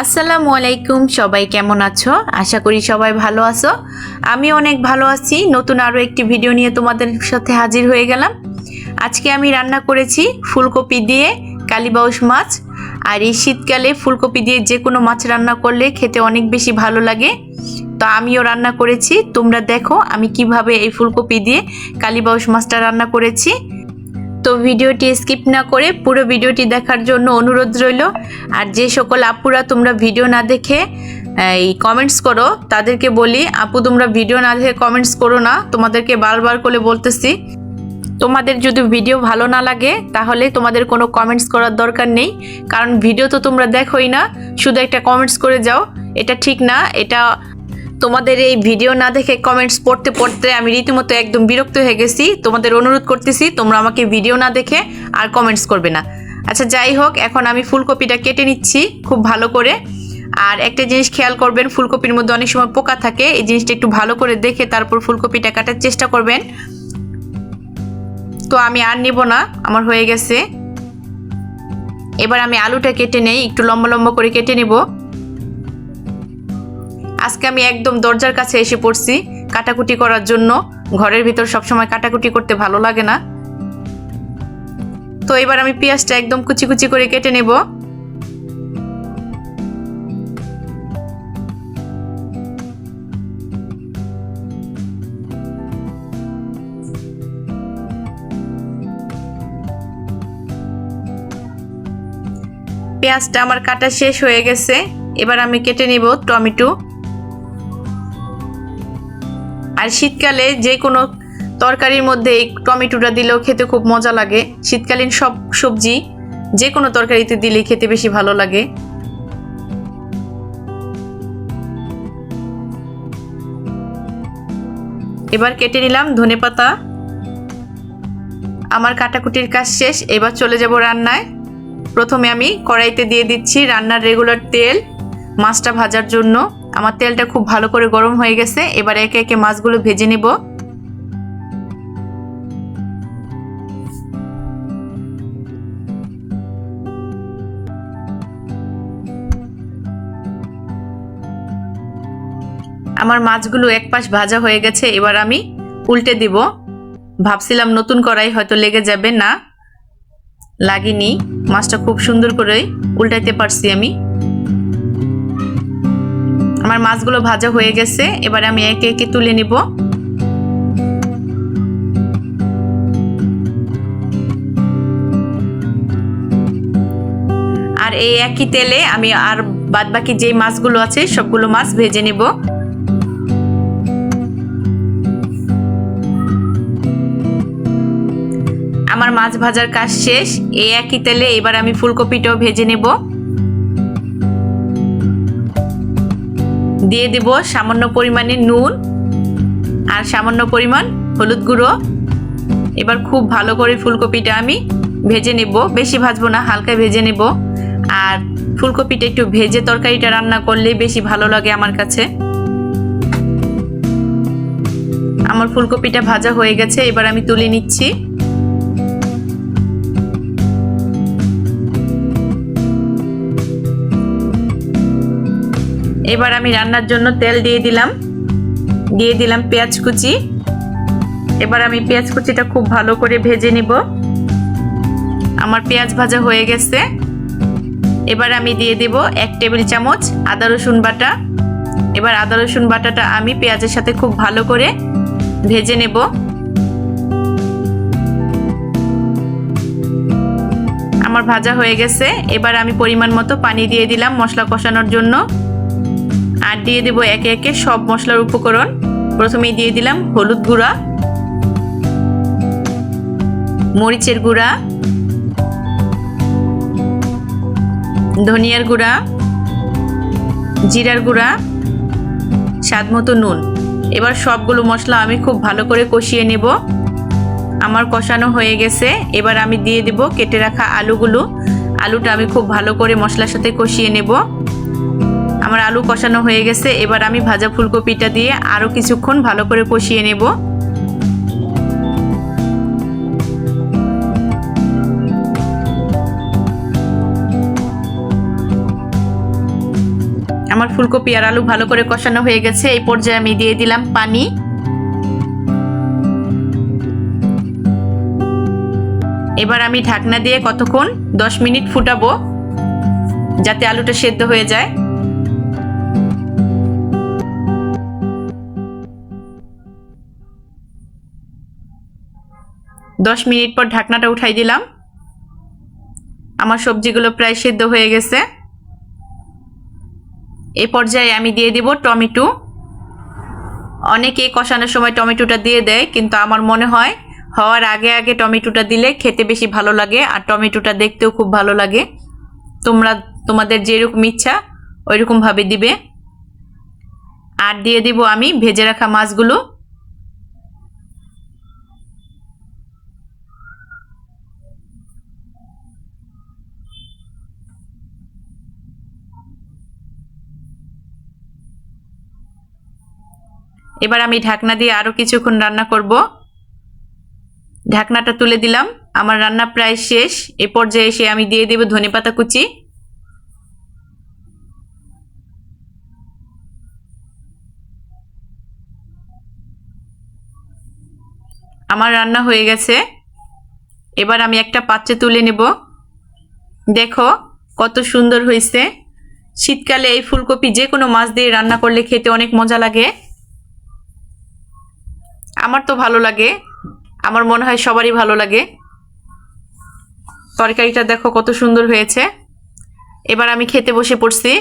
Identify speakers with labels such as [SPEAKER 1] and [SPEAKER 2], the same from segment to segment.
[SPEAKER 1] আসসালামু আলাইকুম, সবাই কেমন আছো? আশা করি সবাই ভালো আছো। আমি অনেক ভালো আছি। নতুন আরও একটি ভিডিও নিয়ে তোমাদের সাথে হাজির হয়ে গেলাম। আজকে আমি রান্না করেছি ফুলকপি দিয়ে কালীবাউস মাছ। আর এই শীতকালে ফুলকপি দিয়ে যে কোনো মাছ রান্না করলে খেতে অনেক বেশি ভালো লাগে। তো আমিও রান্না করেছি। তোমরা দেখো আমি কীভাবে এই ফুলকপি দিয়ে কালীবাউস মাছটা রান্না করেছি। তো ভিডিওটি স্কিপ না করে পুরো ভিডিওটি দেখার জন্য অনুরোধ রইল। আর যে সকল আপুরা তোমরা ভিডিও না দেখে, এই কমেন্টস করো, তাদেরকে বলি, আপু তোমরা ভিডিও না দেখে কমেন্টস করো না, তোমাদেরকে বারবার করে বলতেছি। তোমাদের যদি ভিডিও ভালো না লাগে, তাহলে তোমাদের কোনো কমেন্টস করার দরকার নেই। কারণ ভিডিও তো তোমরা দেখোই না, শুধু একটা কমেন্টস করে যাও। এটা ঠিক না, এটা তোমাদের এই ভিডিও না দেখে কমেন্টস পড়তে পড়তে আমি রীতিমতো একদম বিরক্ত হয়ে গেছি। তোমাদের অনুরোধ করতেছি, তোমরা আমাকে ভিডিও না দেখে আর কমেন্টস করবে না। আচ্ছা যাই হোক, এখন আমি ফুলকপিটা কেটে নিচ্ছি খুব ভালো করে। আর একটা জিনিস খেয়াল করবেন, ফুলকপির মধ্যে অনেক সময় পোকা থাকে। এই জিনিসটা একটু ভালো করে দেখে তারপর ফুলকপিটা কাটার চেষ্টা করবেন। তো আমি আর নিব না, আমার হয়ে গেছে। এবার আমি আলুটা কেটে নেই, একটু লম্বা লম্বা করে কেটে নেব। আজকে আমি একদম দরজার কাছে এসে পড়ছি কাটাকুটি করার জন্য। ঘরের ভিতর সবসময় কাটাকুটি করতে ভালো লাগে না। তো এবার আমি পেঁয়াজটা একদম কুচি কুচি করে কেটে নেব। পেঁয়াজটা আমার কাটা শেষ হয়ে গেছে। এবার আমি কেটে নিব টমেটো। আর শীতকালে যে কোনো তরকারির মধ্যে এই টমেটোটা দিলেও খেতে খুব মজা লাগে। শীতকালীন সব সবজি যে কোনো তরকারিতে দিলে খেতে বেশি ভালো লাগে। এবার কেটে নিলাম ধনে পাতা। আমার কাটাকুটির কাজ শেষ, এবার চলে যাব রান্নায়। প্রথমে আমি কড়াইতে দিয়ে দিচ্ছি রান্নার রেগুলার তেল, মাছটা ভাজার জন্য। আমার তেলটা খুব ভালো করে গরম হয়ে গেছে, এবার একে একে মাছগুলো ভেজে নেব। আমার মাছগুলো এক পাশ ভাজা হয়ে গেছে, এবার আমি উল্টে দিব। ভাবছিলাম নতুন কড়াই হয়তো লেগে যাবে, না, লাগেনি। মাছটা খুব সুন্দর করে উল্টাইতে পারছি আমি। আমার মাছগুলো ভাজা হয়ে গেছে। এবার আমি একে একে তুলে নিব। আর এই একই তেলে আমি আর বাদ বাকি যে মাছগুলো আছে, সবগুলো মাছ ভেজে নেব। আমার মাছ ভাজার কাজ শেষ। এই একই তেলে এবার আমি ফুলকপিটাও ভেজে নেব। দিয়ে দেব সামান্য পরিমাণে নুন আর সামান্য পরিমাণ হলুদ গুঁড়ো। এবার খুব ভালো করে ফুলকপিটা আমি ভেজে নেব। বেশি ভাজবো না, হালকা ভেজে নেব। আর ফুলকপিটা একটু ভেজে তরকারিটা রান্না করলে বেশি ভালো লাগে আমার কাছে। আমার ফুলকপিটা ভাজা হয়ে গেছে, এবার আমি তুলে নিচ্ছি। এবার আমি রান্নার জন্য তেল দিয়ে দিলাম। দিয়ে দিলাম পেঁয়াজ কুচি। এবার আমি পেঁয়াজ কুচিটা খুব ভালো করে ভেজে নিব। আমার পেঁয়াজ ভাজা হয়ে গেছে। এবার আমি দিয়ে দিব এক টেবিল চামচ আদা রসুন বাটা। এবার আদা রসুন বাটাটা আমি পেঁয়াজের সাথে খুব ভালো করে ভেজে নেব। আমার ভাজা হয়ে গেছে। এবার আমি পরিমাণ মতো পানি দিয়ে দিলাম মশলা কষানোর জন্য। আর দিয়ে দেব একে একে সব মশলার উপকরণ। প্রথমেই দিয়ে দিলাম হলুদ গুঁড়া, মরিচের গুঁড়া, ধনিয়ার গুঁড়া, জিরার গুঁড়া, স্বাদ মতো নুন। এবার সবগুলো মশলা আমি খুব ভালো করে কষিয়ে নেব। আমার কষানো হয়ে গেছে। এবার আমি দিয়ে দেব কেটে রাখা আলুগুলো। আলুটা আমি খুব ভালো করে মশলার সাথে কষিয়ে নেব। আমার আলু কষানো হয়ে গেছে, এবার আমি ভাজা ফুলকপিটা দিয়ে আরও কিছুক্ষণ ভালো করে কষিয়ে নেব। আমার ফুলকপি আর আলু ভালো করে কষানো হয়ে গেছে, এই পর্যায়ে আমি দিয়ে দিলাম পানি। এবার আমি ঢাকনা দিয়ে কতক্ষণ? দশ মিনিট ফুটাবো, যাতে আলুটা সেদ্ধ হয়ে যায়। দশ মিনিট পর ঢাকনাটা উঠাই দিলাম। আমার সবজিগুলো প্রায় সেদ্ধ হয়ে গেছে। এই পর্যায়ে আমি দিয়ে দিব টমেটো। অনেকে কষানোর সময় টমেটোটা দিয়ে দেয়, কিন্তু আমার মনে হয় হওয়ার আগে আগে টমেটোটা দিলে খেতে বেশি ভালো লাগে আর টমেটোটা দেখতেও খুব ভালো লাগে। তোমরা, তোমাদের যেরকম ইচ্ছা ওইরকমভাবে দিবে। আর দিয়ে দিব আমি ভেজে রাখা মাছগুলো। এবার আমি ঢাকনা দিয়ে আরও কিছুক্ষণ রান্না করব। ঢাকনাটা তুলে দিলাম। আমার রান্না প্রায় শেষ। এ পর্যায়ে এসে আমি দিয়ে দেব ধনেপাতা কুচি। আমার রান্না হয়ে গেছে। এবার আমি একটা পাত্রে তুলে নেব। দেখো কত সুন্দর হয়েছে। শীতকালে এই ফুলকপি যে কোনো মাছ দিয়ে রান্না করলে খেতে অনেক মজা লাগে। আমার তো ভালো লাগে। আমার মনে হয় সবারই ভালো লাগে। তরকারিটা দেখো কত সুন্দর হয়েছে। এবার আমি খেতে বসে পড়ছি।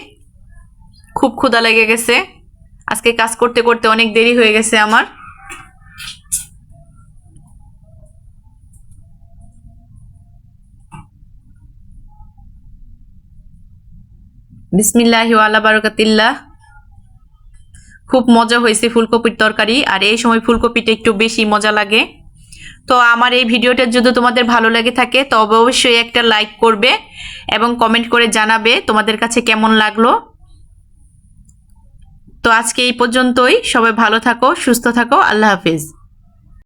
[SPEAKER 1] খুব ক্ষুধা লেগে গেছে। আজকে কাজ করতে করতে অনেক দেরি হয়ে গেছে আমার। বিসমিল্লাহি আল্লাহ বারকাতিল্লাহ। খুব মজা হয়েছে ফুলকপির তরকারি, আর এই সময় ফুলকপিটা একটু বেশি মজা লাগে। তো আমার এই ভিডিওটা যদি তোমাদের ভালো লাগে থাকে, তবে অবশ্যই একটা লাইক করবে এবং কমেন্ট করে জানাবে তোমাদের কাছে কেমন লাগল। তো আজকে এই পর্যন্তই। সবাই ভালো থাকো, সুস্থ থাকো। আল্লাহ হাফিজ।